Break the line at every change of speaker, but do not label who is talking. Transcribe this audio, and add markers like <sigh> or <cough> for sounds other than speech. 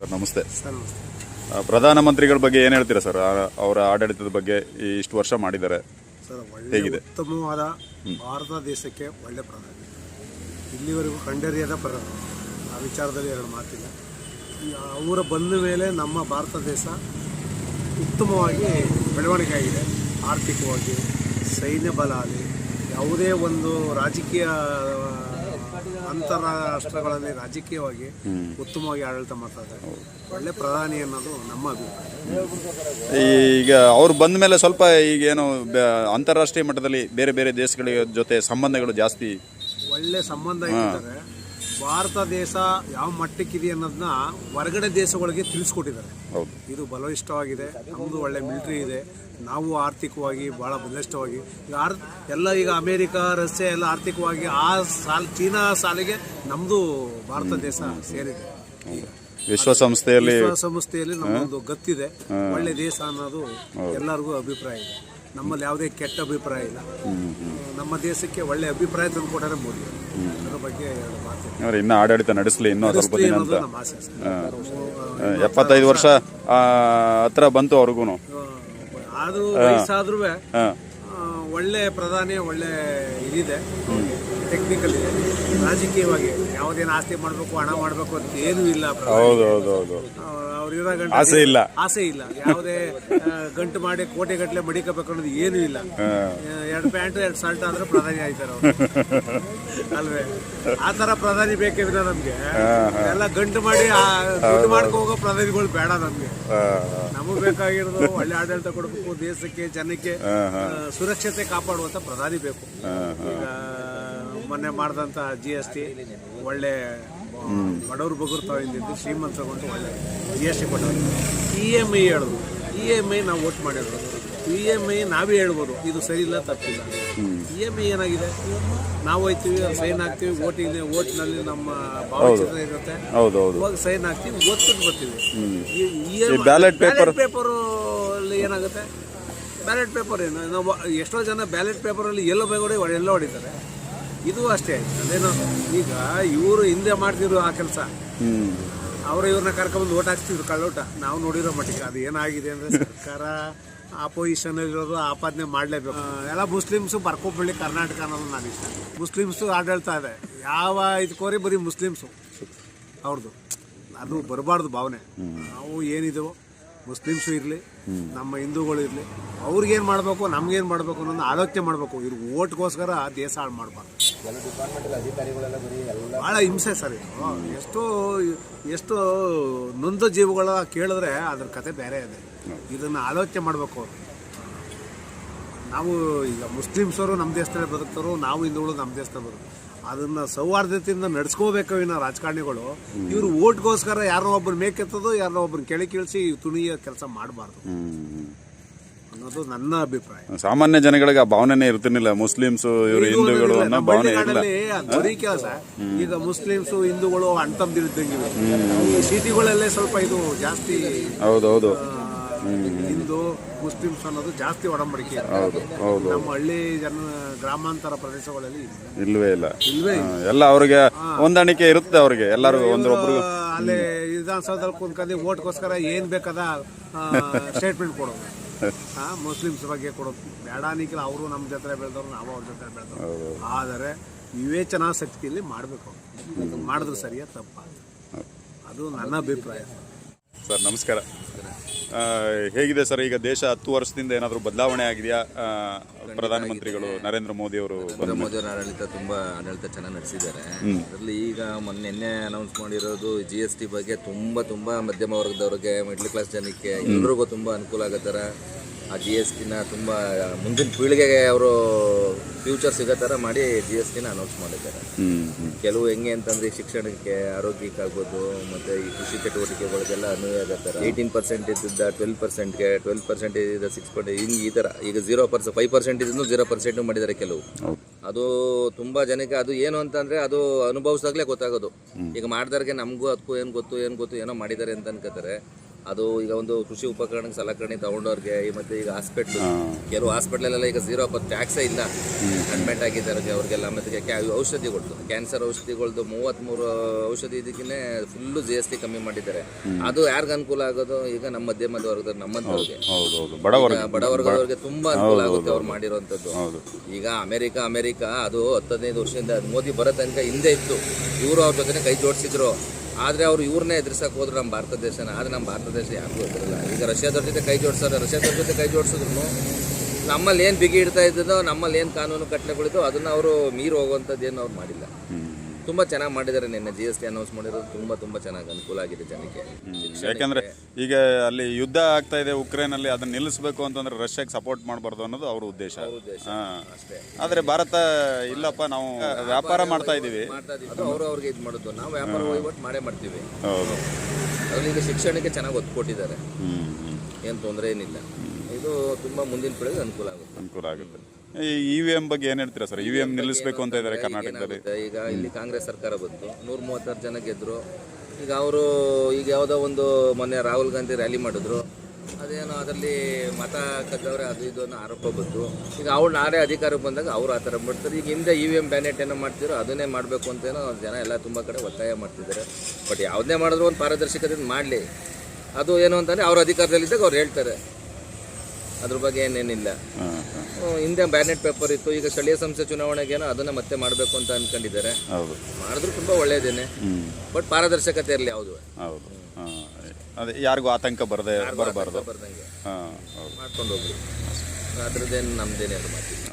Sir ನಮಸ್ತೆ. ಪ್ರಧಾನಮಂತ್ರಿಗಳ ಬಗ್ಗೆ ಏನು ಹೇಳ್ತೀರಾ ಸರ್? ಅವರ ಆಡಳಿತದ ಬಗ್ಗೆ ಈ ಇಷ್ಟು ವರ್ಷ ಮಾಡಿದ್ದಾರೆ.
ಸರ್ ಒಳ್ಳೆ
ಹೇಗಿದೆ?
ಉತ್ತಮವಾದ ಭಾರತ ದೇಶಕ್ಕೆ ಒಳ್ಳೆ ಪ್ರಧಾನಿ. ಇಲ್ಲಿವರೆಗೂ ಕಂಡರಿಯದ ಪ್ರಧಾನಿ. ಆ ವಿಚಾರದಲ್ಲಿ ಎರಡು ಮಾತಿಲ್ಲ. ಈ ಅವರ ಬಂದ ಮೇಲೆ ನಮ್ಮ ಭಾರತ ದೇಶ ಉತ್ತಮವಾಗಿ ಬೆಳವಣಿಗೆ ಆಗಿದೆ ಆರ್ಥಿಕವಾಗಿ ಸೈನ್ಯ ಬಲ ಆಗಲಿ ಯಾವುದೇ ಒಂದು ರಾಜಕೀಯ ಅಂತಾರಾಷ್ಟ್ರಗಳಲ್ಲಿ ರಾಜಕೀಯವಾಗಿ ಉತ್ತಮವಾಗಿ ಆಡಳಿತ ಮಾಡ್ತಾ ಇದ್ದಾರೆ. ಒಳ್ಳೆ ಪ್ರಧಾನಿ ಅನ್ನೋದು ನಮ್ಮ ಅಭಿಪ್ರಾಯ.
ಈಗ ಅವ್ರು ಬಂದ ಮೇಲೆ ಸ್ವಲ್ಪ ಈಗ ಏನು ಅಂತಾರಾಷ್ಟ್ರೀಯ ಮಟ್ಟದಲ್ಲಿ ಬೇರೆ ಬೇರೆ ದೇಶಗಳ ಜೊತೆ ಸಂಬಂಧಗಳು ಜಾಸ್ತಿ
ಒಳ್ಳೆ ಸಂಬಂಧ ಇಟ್ಟಿದ್ದಾರೆ ಭಾರತ ದೇಶ ಯಾವ ಮಟ್ಟಕ್ಕಿದೆ ಅನ್ನೋದನ್ನ ಹೊರಗಡೆ ದೇಶಗಳಿಗೆ ತಿಳಿಸ್ಕೊಟ್ಟಿದ್ದಾರೆ. ಇದು ಬಲವಿಷ್ಟವಾಗಿದೆ ನಮ್ಮದು ಒಳ್ಳೆ ಮಿಲಿಟ್ರಿ ಇದೆ ನಾವು ಆರ್ಥಿಕವಾಗಿ ಭಾಳ ಬಲಿಷ್ಠವಾಗಿ. ಈಗ ಆರ್ ಎಲ್ಲ ಈಗ ಅಮೇರಿಕ ರಷ್ಯಾ ಎಲ್ಲ ಆರ್ಥಿಕವಾಗಿ ಆ ಸಾಲ್ ಚೀನಾ ಸಾಲಿಗೆ ನಮ್ಮದು ಭಾರತ ದೇಶ ಸೇರಿದೆ. ಈಗ
ವಿಶ್ವಸಂಸ್ಥೆಯಲ್ಲಿ
ವಿಶ್ವಸಂಸ್ಥೆಯಲ್ಲಿ ನಮ್ಮದು ಗತ್ತಿದೆ ಒಳ್ಳೆ ದೇಶ ಅನ್ನೋದು ಎಲ್ಲರಿಗೂ ಅಭಿಪ್ರಾಯ ಇದೆ. ನಮ್ಮಲ್ಲಿ ಯಾವುದೇ ಕೆಟ್ಟ ಅಭಿಪ್ರಾಯ ಇಲ್ಲ. ನಮ್ಮ ದೇಶಕ್ಕೆ ಒಳ್ಳೆ ಅಭಿಪ್ರಾಯ ತಂದುಕೊಟ್ಟಾರೆ ಮೋದಿ ಅದರ ಬಗ್ಗೆ ಎರಡು ಮಾತು.
ಅವ್ರು ಇನ್ನೂ ಆಡಳಿತ ನಡೆಸಲಿ ಇನ್ನೂ ಸ್ವಲ್ಪ ದಿನ ಅಂತ
ನಮ್ಮ ಆಸೆ
ಎಪ್ಪತ್ತೈದು ವರ್ಷ ಆ, ಹತ್ರ ಬಂತು ಅವ್ರಿಗೂ
ಆದ್ರೂ ವಯಸ್ಸಾದ್ರೂ ಒಳ್ಳೆ ಪ್ರಧಾನಿ ಒಳ್ಳೆ ಇದಿದೆ. ಟೆಕ್ನಿಕಲ್ ರಾಜಕೀಯವಾಗಿ ಯಾವುದೇನು ಆಸ್ತಿ ಮಾಡಬೇಕು ಹಣ ಮಾಡಬೇಕು ಅಂತ ಏನೂ ಇಲ್ಲ.
ಹೌದು ಹೌದು ಹೌದು.
ಅವ್ರು ಇರೋ ಗಂಟೆ
ಆಸೆ ಇಲ್ಲ.
ಆಸೆ ಇಲ್ಲ. ಯಾವುದೇ ಗಂಟು ಮಾಡಿ ಕೋಟೆ ಗಟ್ಟಲೆ ಮಡಿಕಬೇಕು ಅನ್ನೋದು ಏನೂ ಇಲ್ಲ. ಎರಡು ಪ್ಯಾಂಟ್ ಎರಡು ಶರ್ಟ್ ಆದ್ರೆ ಪ್ರಧಾನಿ ಆಯ್ತಾರ ಅವ್ರು. ಅಲ್ವೇ? ಆ ತರ ಪ್ರಧಾನಿ ಬೇಕೇ ವಿನ ನಮ್ಗೆ. ಎಲ್ಲ ಗಂಟು ಮಾಡಿ ದುಡ್ಡು ಮಾಡ್ಕೊ ಹೋಗೋ ಪ್ರಧಾನಿಗಳು ಬೇಡ ನಮ್ಗೆ. ನಮಗ್ ಬೇಕಾಗಿರೋದು ಒಳ್ಳೆ ಆಡಳಿತ ಕೊಡಬೇಕು ದೇಶಕ್ಕೆ ಜನಕ್ಕೆ ಸುರಕ್ಷತೆ ಕಾಪಾಡುವಂತ ಪ್ರಧಾನಿ ಬೇಕು. ಈಗ ಮೊನ್ನೆ ಮಾಡಿದಂತ ಜಿ ಎಸ್ ಟಿ ಒಳ್ಳೆ ಬಡವರು ಬಗ್ಗರು ತಗೊಂಡಿದ್ದು ಶ್ರೀಮಂತಗೊಂಡು ಒಳ್ಳೆ ಜಿ ಎಸ್ ಟಿ ಕೊಟ್ಟರು ಇ ಎಂ ಐ ಹೇಳಿದ್ರು. ಇ ಎಂ ಐ ನಾವು ವೋಟ್ ಮಾಡಿರೋದು ಇ ಎಂ ಐ ನಾವೇ ಹೇಳ್ಬೋದು ಇದು ಸರಿ ಇಲ್ಲ ತಪ್ಪಿಲ್ಲ. ಇ ಎಂ ಐ ಏನಾಗಿದೆ? ನಾವು ಹೋಯ್ತೀವಿ ಸೈನ್ ಹಾಕ್ತೀವಿ ವೋಟಿಂಗ್ ವೋಟ್ನಲ್ಲಿ ನಮ್ಮ ಭಾವಚಿತ್ರ ಇರುತ್ತೆ. ಸೈನ್ ಹಾಕ್ತೀವಿ ಓದ್ಕೊಂಡು ಬರ್ತೀವಿ.
ಈ paper-
ಪೇಪರ್ ಪೇಪರಲ್ಲಿ ಏನಾಗುತ್ತೆ? ಬ್ಯಾಲೆಟ್ ಪೇಪರ್ ಏನು? ನಾವು ಎಷ್ಟೋ ಜನ ಬ್ಯಾಲೆಟ್ ಪೇಪರಲ್ಲಿ ಎಲ್ಲೋ ಬೇಗ ಎಲ್ಲ ಹೊಡಿತಾರೆ. ಇದು ಅಷ್ಟೇ ಅದೇನೋ ಈಗ ಇವರು ಹಿಂದೆ ಮಾಡ್ತಿದ್ರು ಆ ಕೆಲಸ. ಅವರು ಇವ್ರನ್ನ ಕರ್ಕೊಂಬಂದು ಓಟ್ ಹಾಕ್ತಿದ್ರು ಕಳ್ಳೋಟ. ನಾವು ನೋಡಿರೋ ಮಟ್ಟಿಗೆ ಅದು ಏನಾಗಿದೆ ಅಂದರೆ ಸರ್ಕಾರ ಆಪೋಸಿಷನ್ ಇರೋದು ಆಪಾದನೆ ಮಾಡಲೇಬೇಕು. ಎಲ್ಲ ಮುಸ್ಲಿಮ್ಸು ಬರ್ಕೊಬಿಡ್ಲಿ ಕರ್ನಾಟಕ ಅನ್ನೋದು ನಾನು ಇಷ್ಟ. ಮುಸ್ಲಿಮ್ಸು ಆಡಳಿತ ಇದೆ. ಯಾವ ಇದಕ್ಕೋರಿ ಬರೀ ಮುಸ್ಲಿಮ್ಸು. ಅವ್ರದ್ದು ಅದು ಬರಬಾರ್ದು ಭಾವನೆ. ನಾವು ಏನಿದೆವೋ ಮುಸ್ಲಿಮ್ಸು ಇರಲಿ ನಮ್ಮ ಹಿಂದೂಗಳು ಇರಲಿ ಅವ್ರಿಗೇನು ಮಾಡಬೇಕು ನಮ್ಗೇನು ಮಾಡಬೇಕು ಅನ್ನೋದು ಆಲೋಚನೆ ಮಾಡಬೇಕು. ಇವ್ರಿಗೆ ಓಟ್ಗೋಸ್ಕರ ದೇಶ ಹಾಳು ಮಾಡಬಾರ್ದು. ಭಾಳ ಹಿಂಸೆ ಸರ್ ಇದು. ಎಷ್ಟೋ ಎಷ್ಟೋ ನೊಂದ ಜೀವಗಳ ಕೇಳಿದ್ರೆ ಅದ್ರ ಕತೆ ಬೇರೆ ಇದೆ. ಇದನ್ನು ಆಲೋಚನೆ ಮಾಡಬೇಕು ಅವರು. ನಾವು ಈಗ ಮುಸ್ಲಿಮ್ಸವರು ನಮ್ಮ ದೇಶದಲ್ಲಿ ಬದುಕ್ತಾರೋ ನಾವು ಹಿಂದೂಗಳು ನಮ್ಮ ದೇಶದಲ್ಲಿ ಬದುಕ್ತಾರೆ. ಅದನ್ನ ಸೌಹಾರ್ದತೆಯಿಂದ ನಡೆಸ್ಕೋಬೇಕು ಇನ್ನು ರಾಜಕಾರಣಿಗಳು. ಇವರು ಓಟ್ಗೋಸ್ಕರ ಯಾರೋ ಒಬ್ಬರು ಮೇಕೆತ್ತೋದು ಯಾರೋ ಒಬ್ಬರು ಕೆಳಗೆ ಕೀಳಿಸಿ ತುಣಿಯ ಕೆಲಸ ಮಾಡಬಾರ್ದು. ಅನ್ನೋದು ನನ್ನ ಅಭಿಪ್ರಾಯ.
ಸಾಮಾನ್ಯ ಜನಗಳಿಗೆ ಆ ಭಾವನೆನೇ ಇರ್ತಿರ್ಲಿಲ್ಲ ಮುಸ್ಲಿಮ್ಸ್ ಇವರು ಹಿಂದೂಗಳು ಅನ್ನೋ ಭಾವನೆ ಇಲ್ಲ
ಬರೀ ಕೆಲಸ ಈಗ ಮುಸ್ಲಿಮ್ಸು ಹಿಂದೂಗಳು ಅಣ್ತಂದಿರಿದ್ದಂಗಿವೆ. ಈ ಸಿಟಿಗಳಲ್ಲೇ ಸ್ವಲ್ಪ ಇದು ಜಾಸ್ತಿ
ಹೌದೌದು. ಹೌದು
ಮುಸ್ಲಿಮ್ಸ್ ಅನ್ನೋದು ಜಾಸ್ತಿ ಒಡಂಬಡಿಕೆ. ಇದೆ.
ಹೌದು ಹೌದು.
ನಮ್ಮ ಹಳ್ಳಿ ಜನ ಗ್ರಾಮಾಂತರ ಪ್ರದೇಶಗಳಲ್ಲಿ ಇಲ್ಲ.
ಇಲ್ವೇ ಇಲ್ಲ.
ಇಲ್ವೇ
ಹಾ, ಎಲ್ಲ ಅವ್ರಿಗೆ ಹೊಂದಾಣಿಕೆ ಇರುತ್ತೆ ಅವ್ರಿಗೆ. ಎಲ್ಲರೂ ಒಂದ್ರೊಬ್ರು.
ಅಲ್ಲೇ ವಿಧಾನಸೌಧದಲ್ಲಿ ಕುಂತ್ಕೊಂಡು ಓಟ್ಗೋಸ್ಕರ ಏನ್ ಬೇಕಾದ ಸ್ಟೇಟ್ಮೆಂಟ್ <laughs> ಕೊಡೋದು. ಮುಸ್ಲಿಮ್ಸ್ ಬಗ್ಗೆ ಕೊಡೋದು ಬೇಡ ಅನ್ನಿಕ್ಕಿಲ್ಲ ಅವರು ನಮ್ಮ ಜೊತೆ ಬೆಳೆದವ್ರು ನಾವು ಅವ್ರ ಜೊತೆ ಬೆಳೆದವ್ರು. ಆದರೆ ವಿವೇಚನಾ ಶಕ್ತಿಯಲ್ಲಿ ಮಾಡಬೇಕು ಮಾಡಿದ್ರೆ ಸರಿಯಾ ತಪ್ಪ? ಅದು ನನ್ನ ಅಭಿಪ್ರಾಯ.
ಸರ್ ನಮಸ್ಕಾರ. ಹೇಗಿದೆ ಸರ್ ಈಗ ದೇಶ ಹತ್ತು ವರ್ಷದಿಂದ ಏನಾದರೂ ಬದಲಾವಣೆ ಆಗಿದೆಯಾ? ಪ್ರಧಾನಮಂತ್ರಿಗಳು ನರೇಂದ್ರ ಮೋದಿ ಅವರು
ನರೇಂದ್ರ ಮೋದಿ ಅವರ ಆಡಳಿತ ತುಂಬಾ ಆಡಳಿತ ಚೆನ್ನಾಗಿ ನಡೆಸಿದ್ದಾರೆ. ಅದರಲ್ಲಿ ಈಗ ಮೊನ್ನೆನ್ನೆ ಅನೌನ್ಸ್ ಮಾಡಿರೋದು ಜಿ ಎಸ್ ಟಿ ಬಗ್ಗೆ ತುಂಬಾ ತುಂಬಾ ಮಧ್ಯಮ ವರ್ಗದವ್ರಿಗೆ ಮಿಡ್ಲ್ ಕ್ಲಾಸ್ ಜನಕ್ಕೆ ಎಲ್ರಿಗೂ ತುಂಬಾ ಅನುಕೂಲ ಆಗೋ ಥರ ಆ ಜಿ ಎಸ್ ಟಿನ ತುಂಬ ಮುಂದಿನ ಪೀಳಿಗೆಗೆ ಅವರು ಫ್ಯೂಚರ್ ಸಿಗೋ ಥರ ಮಾಡಿ ಜಿ ಎಸ್ ಟಿನ ಅನೌನ್ಸ್ ಮಾಡಿದ್ದಾರೆ. ಕೆಲವು ಹೆಂಗೆ ಅಂತಂದ್ರೆ ಶಿಕ್ಷಣಕ್ಕೆ ಆರೋಗ್ಯಕ್ಕೆ ಆಗ್ಬೋದು ಮತ್ತೆ ಈ ಕೃಷಿ ಚಟುವಟಿಕೆಗಳಿಗೆಲ್ಲ ಅನ್ವಯ ಆಗೋ ಥರ ಏಯ್ಟೀನ್ ಪರ್ಸೆಂಟ್ ಇದ್ದಿದ್ದ ಟ್ವೆಲ್ ಪರ್ಸೆಂಟ್ಗೆ ಟ್ವೆಲ್ ಪರ್ಸೆಂಟ್ ಇದ್ದ ಸಿಕ್ಸ್ ಪಾಯಿಂಟ್ ಹಿಂಗೆ ಈ ಥರ ಈಗ ಜೀರೋ ಪರ್ಸೆಂಟ್ ಫೈವ್ ಪರ್ಸೆಂಟ್ ಇದ್ದು ಜೀರೋ ಪರ್ಸೆಂಟು ಮಾಡಿದ್ದಾರೆ ಕೆಲವು. ಅದು ತುಂಬ ಜನಕ್ಕೆ ಅದು ಏನು ಅಂತಂದ್ರೆ ಅದು ಅನುಭವಿಸ್ದಾಗಲೇ ಗೊತ್ತಾಗೋದು. ಈಗ ಮಾಡಿದವ್ರಿಗೆ ನಮಗೂ ಅದಕ್ಕೂ ಏನು ಗೊತ್ತು ಏನು ಗೊತ್ತು ಏನೋ ಮಾಡಿದ್ದಾರೆ ಅಂತ ಅನ್ಕೋತಾರೆ. ಅದು ಈಗ ಒಂದು ಕೃಷಿ ಉಪಕರಣ ಸಲಕರಣೆ ತಗೊಂಡವ್ರಿಗೆ ಈ ಮತ್ತೆ ಈಗ ಹಾಸ್ಪಿಟ್ಲ್ ಕೆಲವು ಹಾಸ್ಪಿಟ್ಲಲ್ಲೆಲ್ಲ ಈಗ ಝೀರೋ ಟ್ಯಾಕ್ಸೇ ಇಲ್ಲ. ಅಡ್ಮಿಟ್ ಆಗಿದ್ದಾರೆ ಅವ್ರಿಗೆಲ್ಲ ಮತ್ತೆ ಔಷಧಿಗಳು ಕ್ಯಾನ್ಸರ್ ಔಷಧಿಗಳ್ದು ಮೂವತ್ತ್ಮೂರು ಔಷಧಿ ಇದಕ್ಕಿನ್ನೇ ಫುಲ್ಲು ಜಿ ಎಸ್ ಟಿ ಕಮ್ಮಿ ಮಾಡಿದ್ದಾರೆ. ಅದು ಯಾರಿಗ ಅನುಕೂಲ ಆಗೋದು? ಈಗ ನಮ್ಮ ಮಧ್ಯಮ ವರ್ಗದ ನಮ್ಮಂಥವ್ರಿಗೆ. ಬಡವರ್ಗದವ್ರಿಗೆ ತುಂಬಾ ಅನುಕೂಲ ಆಗುತ್ತೆ ಅವ್ರು ಮಾಡಿರುವಂಥದ್ದು
ಹೌದು.
ಈಗ ಅಮೆರಿಕ ಅಮೆರಿಕ ಅದು ಹತ್ತು ಹದಿನೈದು ವರ್ಷದಿಂದ ಮೋದಿ ಬರೋ ತನಕ ಹಿಂದೆ ಇತ್ತು. ಇವರು ಅವ್ರ ಜೊತೆ ಕೈ ಜೋಡಿಸಿದ್ರು. ಆದರೆ ಅವರು ಇವ್ರನ್ನೇ ಎದುರಿಸಕ್ಕೆ ಹೋದ್ರು ನಮ್ಮ ಭಾರತ ದೇಶನ. ಆದರೆ ನಮ್ಮ ಭಾರತ ದೇಶ ಯಾರಿಗೂ ಎದುರಲ್ಲ. ಈಗ ರಷ್ಯಾದವ್ರ ಜೊತೆ ಕೈ ಜೋಡಿಸೋದು ರಷ್ಯಾದವ್ರ ಜೊತೆ ಕೈ ಜೋಡಿಸಿದ್ರು ನಮ್ಮಲ್ಲಿ ಏನು ಬಿಗಿ ಇಡ್ತಾ ಇದ್ದದೋ ನಮ್ಮಲ್ಲಿ ಏನು ಕಾನೂನು ಕಟ್ಟಲೆಗಳಿದ್ದೋ ಅದನ್ನು ಅವರು ಮೀರಿ ಹೋಗುವಂಥದ್ದು ಏನು ಅವ್ರು ಮಾಡಿಲ್ಲ. ತುಂಬ ಚೆನ್ನಾಗಿ ಮಾಡಿದ್ದಾರೆ. ನಿನ್ನೆ ಜಿ ಎಸ್ ಟಿ ಅನೌನ್ಸ್ ಮಾಡಿರೋದು ತುಂಬ ತುಂಬ ಚೆನ್ನಾಗಿ ಅನುಕೂಲ ಆಗಿದೆ ಜನಕ್ಕೆ.
ಯಾಕಂದ್ರೆ ಈಗ ಅಲ್ಲಿ ಯುದ್ಧ ಆಗ್ತಾ ಇದೆ ಉಕ್ರೇನಲ್ಲಿ ಅದನ್ನ ನಿಲ್ಲಿಸಬೇಕು ಅಂತಂದ್ರೆ ರಷ್ಯಾಗೆ ಸಪೋರ್ಟ್ ಮಾಡಬಾರ್ದು ಅನ್ನೋದು ಅವ್ರ ಉದ್ದೇಶ. ಆದ್ರೆ ಭಾರತ ಇಲ್ಲಪ್ಪ ನಾವು ವ್ಯಾಪಾರ ಮಾಡ್ತಾ ಇದ್ದೀವಿ.
ಇದೀವಿ ಅದು ಅವರು ಅವ್ರಿಗೆ ಇದು ಮಾಡೋದು. ನಾವು ವ್ಯಾಪಾರ ವಹಿವಾಟು ಮಾಡೇ ಮಾಡ್ತೀವಿ.
ಹೌದು.
ಅದರಲ್ಲಿ ಈಗ ಶಿಕ್ಷಣಕ್ಕೆ ಚೆನ್ನಾಗಿ ಒತ್ತು ಕೊಟ್ಟಿದ್ದಾರೆ. ಏನು ತೊಂದರೆ ಏನಿಲ್ಲ. ಇದು ತುಂಬಾ ಮುಂದಿನ ಪೀಳಿಗೆ ಅನುಕೂಲ ಆಗುತ್ತೆ.
ಅನುಕೂಲ ಆಗುತ್ತೆ. ಇ ವಿ ಎಂ ಬಗ್ಗೆ ಏನ್ ಹೇಳ್ತೀರಾ ಸರ್? ಇ ವಿ ಎಂ ನಿಲ್ಲಿಸಬೇಕು ಅಂತ ಇದ್ದಾರೆ ಕರ್ನಾಟಕದಲ್ಲಿ.
ಏನಾಗುತ್ತೆ ಈಗ ಇಲ್ಲಿ ಕಾಂಗ್ರೆಸ್ ಸರ್ಕಾರ ಬಂತು ನೂರ ಮೂವತ್ತಾರು ಜನ ಗೆದ್ರು. ಈಗ ಅವರು ಈಗ ಯಾವುದೋ ಒಂದು ಮೊನ್ನೆ ರಾಹುಲ್ ಗಾಂಧಿ ರ್ಯಾಲಿ ಮಾಡಿದ್ರು. ಅದೇನೋ ಅದರಲ್ಲಿ ಮತ ಕದ್ದವ್ರೆ ಅದು ಇದು ಅನ್ನೋ ಆರೋಪ ಬಂತು. ಈಗ ಅವ್ರು ನಾಳೆ ಅಧಿಕಾರಕ್ಕೆ ಬಂದಾಗ ಅವ್ರು ಆ ಥರ ಮಾಡ್ತಾರೆ. ಈಗ ಹಿಂದೆ ಇ ವಿ ಎಂ ಬ್ಯಾನೆಟ್ ಏನೋ ಮಾಡ್ತಿರೋ ಅದನ್ನೇ ಮಾಡಬೇಕು ಅಂತೇನೋ ಜನ ಎಲ್ಲ ತುಂಬ ಕಡೆ ಒತ್ತಾಯ ಮಾಡ್ತಿದ್ದಾರೆ. ಬಟ್ ಯಾವುದನ್ನೇ ಮಾಡಿದ್ರು ಒಂದು ಪಾರದರ್ಶಕತೆ ಮಾಡಲಿ. ಅದು ಏನು ಅಂತಂದರೆ ಅವ್ರ ಅಧಿಕಾರದಲ್ಲಿದ್ದಾಗ ಅವ್ರು ಹೇಳ್ತಾರೆ. ಅದ್ರ ಬಗ್ಗೆ ಏನೇನಿಲ್ಲ. ಹಿಂದೆ ಬ್ಯಾನೆಟ್ ಪೇಪರ್ ಇತ್ತು ಈಗ ಸ್ಥಳೀಯ ಸಂಸ್ಥೆ ಚುನಾವಣೆಗೇನೋ ಅದನ್ನ ಮತ್ತೆ ಮಾಡಬೇಕು ಅಂತ ಅನ್ಕೊಂಡಿದ್ದಾರೆ.
ಹೌದು.
ಮಾಡಿದ್ರು ತುಂಬಾ ಒಳ್ಳೇದೇನೆ. ಬಟ್ ಪಾರದರ್ಶಕತೆ ಇರಲಿ ಯಾವುದು.
ಹೌದು. ಅದೇ ಯಾರಿಗೂ ಆತಂಕ ಬರದೆ ಬರಬಾರ್ದು.
ಮಾಡ್ಕೊಂಡು ಹೋಗ್ಬೋದು ಅದ್ರದ್ದೇನು ನಮ್ದೇನೆ ಅದು ಮಾಡ್ತೀವಿ